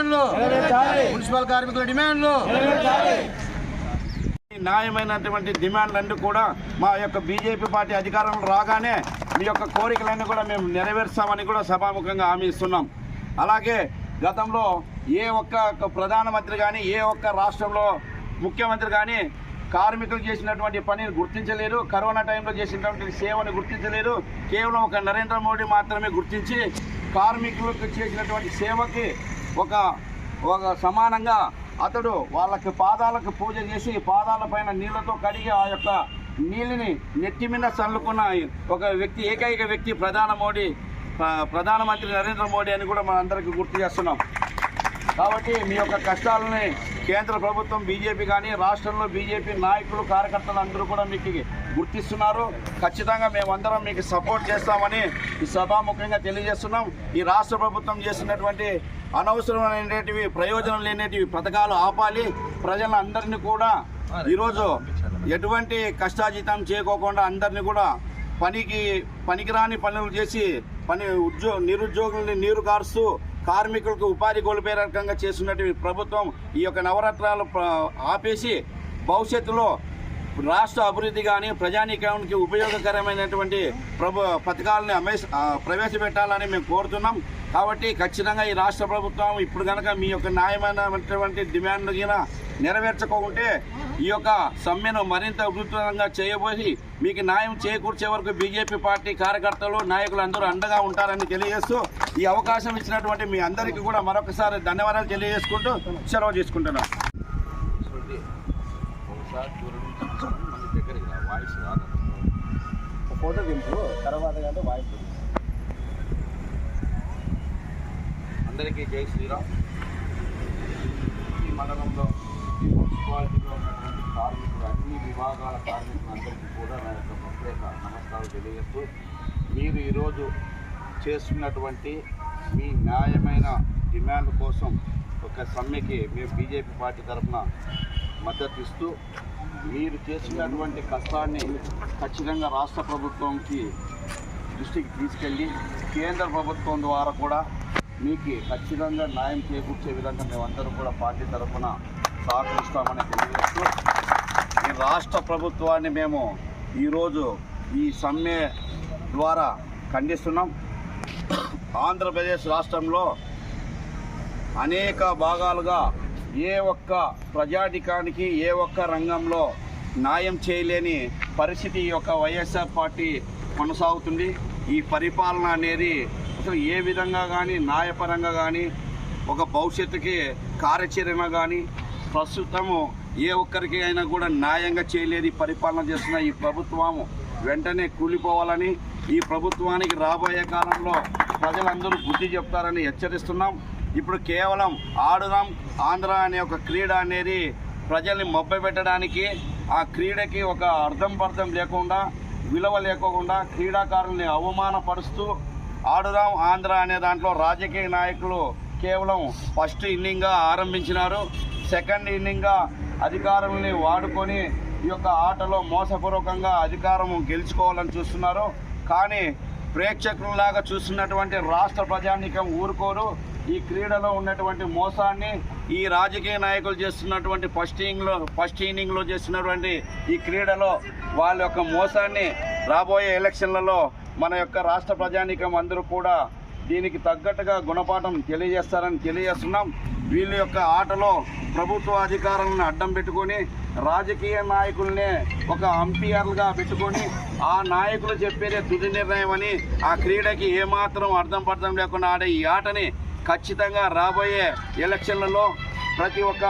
డిమాండ్లు. మున్సిపల్ కార్మికుల డిమాండ్లు. న్యాయమైనటువంటి డిమాండ్లన్నీ కూడా మా యొక్క బీజేపీ పార్టీ అధికారంలో రాగానే మీ యొక్క కోరికలన్నీ కూడా మేము నెరవేరుస్తామని కూడా సభాముఖంగా హామీ ఇస్తున్నాం. అలాగే గతంలో ఏ ఒక్క ప్రధానమంత్రి కానీ ఏ ఒక్క రాష్ట్రంలో ముఖ్యమంత్రి కానీ కార్మికులు చేసినటువంటి పనిని గుర్తించలేరు కరోనా టైంలో చేసినటువంటి సేవను గుర్తించలేరు కేవలం ఒక నరేంద్ర మోడీ మాత్రమే గుర్తించి కార్మికులకు చేసినటువంటి సేవకి ఒక ఒక సమానంగా అతడు వాళ్ళకి పాదాలకు పూజ చేసి పాదాల పైన నీళ్ళతో కడిగి ఆ యొక్క నీళ్ళని నెత్తి మీద చల్లుకున్న ఒక వ్యక్తి ఏకైక వ్యక్తి ప్రధాన మోడీ ప్రధానమంత్రి నరేంద్ర మోడీ అని కూడా మనందరికీ గుర్తు చేస్తున్నాం. కాబట్టి మీ యొక్క కష్టాలని కేంద్ర ప్రభుత్వం బీజేపీ కానీ రాష్ట్రంలో బీజేపీ నాయకులు కార్యకర్తలు అందరూ కూడా మీకు గుర్తిస్తున్నారు. ఖచ్చితంగా మేమందరం మీకు సపోర్ట్ చేస్తామని ఈ సభాముఖంగా తెలియజేస్తున్నాం. ఈ రాష్ట్ర ప్రభుత్వం చేసినటువంటి అనవసరమైనటివి ప్రయోజనం లేనిటివి పథకాలు ఆపాలి. ప్రజలందరినీ కూడా ఈరోజు ఎటువంటి కష్టాజీతం చేయకోకుండా అందరినీ కూడా పనికి పనికిరాని పనులు చేసి పని ఉద్యో నిరుద్యోగుల్ని నీరు కారుస్తూ కార్మికులకు ఉపాధి కోల్పోయే రకంగా చేస్తున్నటువంటి ప్రభుత్వం ఈ యొక్క నవరత్నాలు ఆపేసి భవిష్యత్తులో రాష్ట్ర అభివృద్ధి కానీ ప్రజానీకానికి ఉపయోగకరమైనటువంటి ప్రభు పథకాలని అమే ప్రవేశపెట్టాలని మేము కోరుతున్నాం. కాబట్టి ఖచ్చితంగా ఈ రాష్ట్ర ప్రభుత్వం ఇప్పుడు కనుక మీ యొక్క న్యాయమైనటువంటి డిమాండ్ గిన నెరవేర్చకుంటే ఈ యొక్క సమ్మెను మరింత ఉధృతంగా చేయబోయి మీకు న్యాయం చేకూర్చే వరకు బీజేపీ పార్టీ కార్యకర్తలు నాయకులు అందరూ అండగా ఉంటారని తెలియజేస్తూ ఈ అవకాశం ఇచ్చినటువంటి మీ అందరికీ కూడా మరొకసారి ధన్యవాదాలు తెలియజేసుకుంటూ సెలవు చేసుకుంటున్నాం ఫోటో దింపు. తర్వాత కంటే వాయిస్ అందరికీ జై శ్రీరామ్. ఈ మండలంలో ఈ మున్సిపాలిటీలో ఉన్నటువంటి కార్మికులు అన్ని విభాగాల కార్మికులందరికీ కూడా నా యొక్క ప్రత్యేక నమస్కారాలు తెలియజేస్తూ మీరు ఈరోజు చేస్తున్నటువంటి మీ న్యాయమైన డిమాండ్ కోసం ఒక సమ్మెకి మేము బీజేపీ పార్టీ తరఫున మద్దతు ఇస్తూ మీరు చేసినటువంటి కష్టాన్ని ఖచ్చితంగా రాష్ట్ర ప్రభుత్వంకి దృష్టికి తీసుకెళ్ళి కేంద్ర ప్రభుత్వం ద్వారా కూడా మీకు ఖచ్చితంగా న్యాయం చేకూర్చే విధంగా మేమందరం కూడా పార్టీ తరఫున సహకరిస్తామని తెలియజేస్తూ ఈ రాష్ట్ర ప్రభుత్వాన్ని మేము ఈరోజు ఈ సమ్మె ద్వారా ఖండిస్తున్నాం. ఆంధ్రప్రదేశ్ రాష్ట్రంలో అనేక భాగాలుగా ఏ ఒక్క ప్రజాధికానికి ఏ ఒక్క రంగంలో న్యాయం చేయలేని పరిస్థితి ఈ యొక్క వైఎస్ఆర్ పార్టీ కొనసాగుతుంది. ఈ పరిపాలన అనేది అసలు ఏ విధంగా కానీ న్యాయపరంగా కానీ ఒక భవిష్యత్తుకి కార్యాచరణ కానీ ప్రస్తుతము ఏ ఒక్కరికి అయినా కూడా న్యాయంగా చేయలేని పరిపాలన చేస్తున్న ఈ ప్రభుత్వము వెంటనే కూలిపోవాలని ఈ ప్రభుత్వానికి రాబోయే కాలంలో ప్రజలందరూ బుద్ధి చెప్తారని హెచ్చరిస్తున్నాం. ఇప్పుడు కేవలం ఆడుదాం ఆంధ్ర అనే ఒక క్రీడ అనేది ప్రజల్ని మభ్యపెట్టడానికి ఆ క్రీడకి ఒక అర్థం పర్థం లేకుండా విలువ లేకోకుండా క్రీడాకారుల్ని అవమానపరుస్తూ ఆడుదాం ఆంధ్ర అనే దాంట్లో రాజకీయ నాయకులు కేవలం ఫస్ట్ ఇన్నింగ్గా ఆరంభించినారు. సెకండ్ ఇన్నింగ్గా అధికారుల్ని వాడుకొని ఈ యొక్క ఆటలో మోసపూర్వకంగా అధికారం గెలుచుకోవాలని చూస్తున్నారు. కానీ ప్రేక్షకులలాగా చూస్తున్నటువంటి రాష్ట్ర ప్రజానీకం ఊరుకోరు. ఈ క్రీడలో ఉన్నటువంటి మోసాన్ని ఈ రాజకీయ నాయకులు చేస్తున్నటువంటి ఫస్ట్ ఇన్నింగ్లో ఫస్ట్ ఇన్నింగ్లో చేస్తున్నటువంటి ఈ క్రీడలో వాళ్ళ యొక్క మోసాన్ని రాబోయే ఎలక్షన్లలో మన యొక్క రాష్ట్ర ప్రజానీకం అందరూ కూడా దీనికి తగ్గట్టుగా గుణపాఠం తెలియజేస్తారని తెలియజేస్తున్నాం. వీళ్ళ యొక్క ఆటలో ప్రభుత్వ అధికారులను అడ్డం పెట్టుకొని రాజకీయ నాయకుల్నే ఒక అంపైర్లుగా పెట్టుకొని ఆ నాయకులు చెప్పేదే తుది నిర్ణయం అని ఆ క్రీడకి ఏమాత్రం అర్థం పర్థం లేకుండా ఆడే ఈ ఆటని ఖచ్చితంగా రాబోయే ఎలక్షన్లలో ప్రతి ఒక్క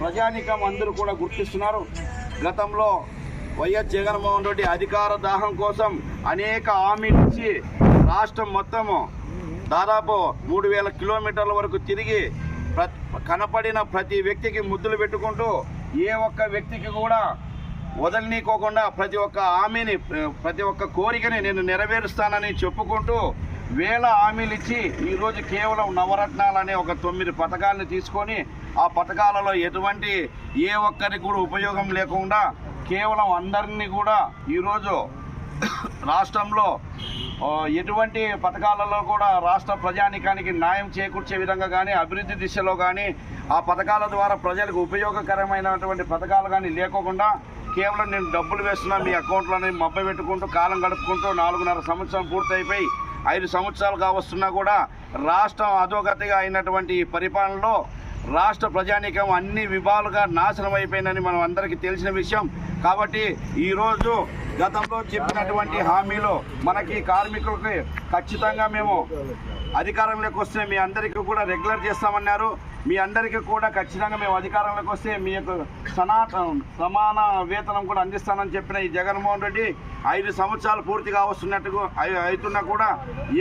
ప్రజానికం అందరూ కూడా గుర్తిస్తున్నారు. గతంలో వైఎస్ జగన్మోహన్ రెడ్డి అధికార దాహం కోసం అనేక హామీలు ఇచ్చి రాష్ట్రం మొత్తము దాదాపు మూడు వేల కిలోమీటర్ల వరకు తిరిగి కనపడిన ప్రతి వ్యక్తికి ముద్దులు పెట్టుకుంటూ ఏ ఒక్క వ్యక్తికి కూడా వదలనీకోకుండా ప్రతి ఒక్క హామీని ప్రతి ఒక్క కోరికని నేను నెరవేరుస్తానని చెప్పుకుంటూ వేల హామీలు ఇచ్చి ఈరోజు కేవలం నవరత్నాలు అనే ఒక తొమ్మిది పథకాలను తీసుకొని ఆ పథకాలలో ఎటువంటి ఏ ఒక్కరికి కూడా ఉపయోగం లేకుండా కేవలం అందరినీ కూడా ఈరోజు రాష్ట్రంలో ఎటువంటి పథకాలలో కూడా రాష్ట్ర ప్రజానికానికి న్యాయం చేకూర్చే విధంగా కానీ అభివృద్ధి దిశలో కానీ ఆ పథకాల ద్వారా ప్రజలకు ఉపయోగకరమైనటువంటి పథకాలు కానీ లేకోకుండా కేవలం నేను డబ్బులు వేస్తున్నా మీ అకౌంట్లోనే మబ్బ పెట్టుకుంటూ కాలం గడుపుకుంటూ నాలుగున్నర సంవత్సరం పూర్తయిపోయి ఐదు సంవత్సరాలు కావస్తున్నా కూడా రాష్ట్రం అధోగతిగా అయినటువంటి ఈ పరిపాలనలో రాష్ట్ర ప్రజానీకం అన్ని విభాగాలుగా నాశనం అయిపోయిందని మనం అందరికీ తెలిసిన విషయం. కాబట్టి ఈరోజు గతంలో చెప్పినటువంటి హామీలు మనకి కార్మికులకి ఖచ్చితంగా మేము అధికారంలోకి వస్తే మీ అందరికీ కూడా రెగ్యులర్ చేస్తామన్నారు. మీ అందరికీ కూడా ఖచ్చితంగా మేము అధికారంలోకి వస్తే మీ యొక్క సనాతన సమాన వేతనం కూడా అందిస్తానని చెప్పిన ఈ జగన్మోహన్ రెడ్డి ఐదు సంవత్సరాలు పూర్తిగా వస్తున్నట్టుగా అవుతున్నా కూడా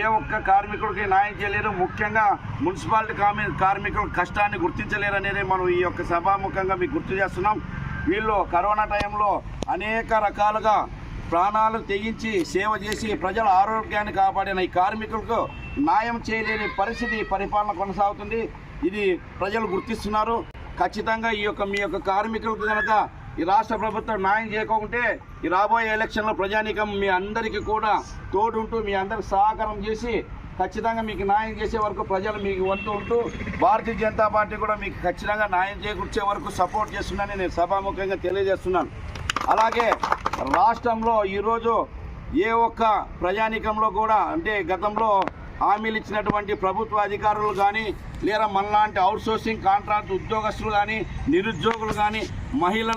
ఏ ఒక్క కార్మికుడికి న్యాయం చేయలేరు. ముఖ్యంగా మున్సిపాలిటీ కార్మి కార్మికుల కష్టాన్ని గుర్తించలేరు అనేది మనం ఈ యొక్క సభాముఖంగా మీకు గుర్తు చేస్తున్నాం. వీళ్ళు కరోనా టైంలో అనేక రకాలుగా ప్రాణాలు తెగించి సేవ చేసి ప్రజల ఆరోగ్యాన్ని కాపాడిన ఈ కార్మికులకు న్యాయం చేయలేని పరిస్థితి పరిపాలన కొనసాగుతుంది. ఇది ప్రజలు గుర్తిస్తున్నారు. ఖచ్చితంగా ఈ యొక్క మీ యొక్క కార్మికులకు కనుక ఈ రాష్ట్ర ప్రభుత్వం న్యాయం చేయకుంటే ఈ రాబోయే ఎలక్షన్లో ప్రజానీకం మీ అందరికీ కూడా తోడుంటూ మీ అందరికి సహకారం చేసి ఖచ్చితంగా మీకు న్యాయం చేసే వరకు ప్రజలు మీకు వంతు ఉంటూ భారతీయ జనతా పార్టీ కూడా మీకు ఖచ్చితంగా న్యాయం చేకూర్చే వరకు సపోర్ట్ చేస్తున్నానని నేను సభాముఖంగా తెలియజేస్తున్నాను. అలాగే రాష్ట్రంలో ఈరోజు ఏ ఒక్క ప్రజానీకంలో కూడా అంటే గతంలో హామీలు ఇచ్చినటువంటి ప్రభుత్వ అధికారులు కానీ లేదా మనలాంటి అవుట్సోర్సింగ్ కాంట్రాక్ట్ ఉద్యోగస్తులు కానీ నిరుద్యోగులు కానీ మహిళలు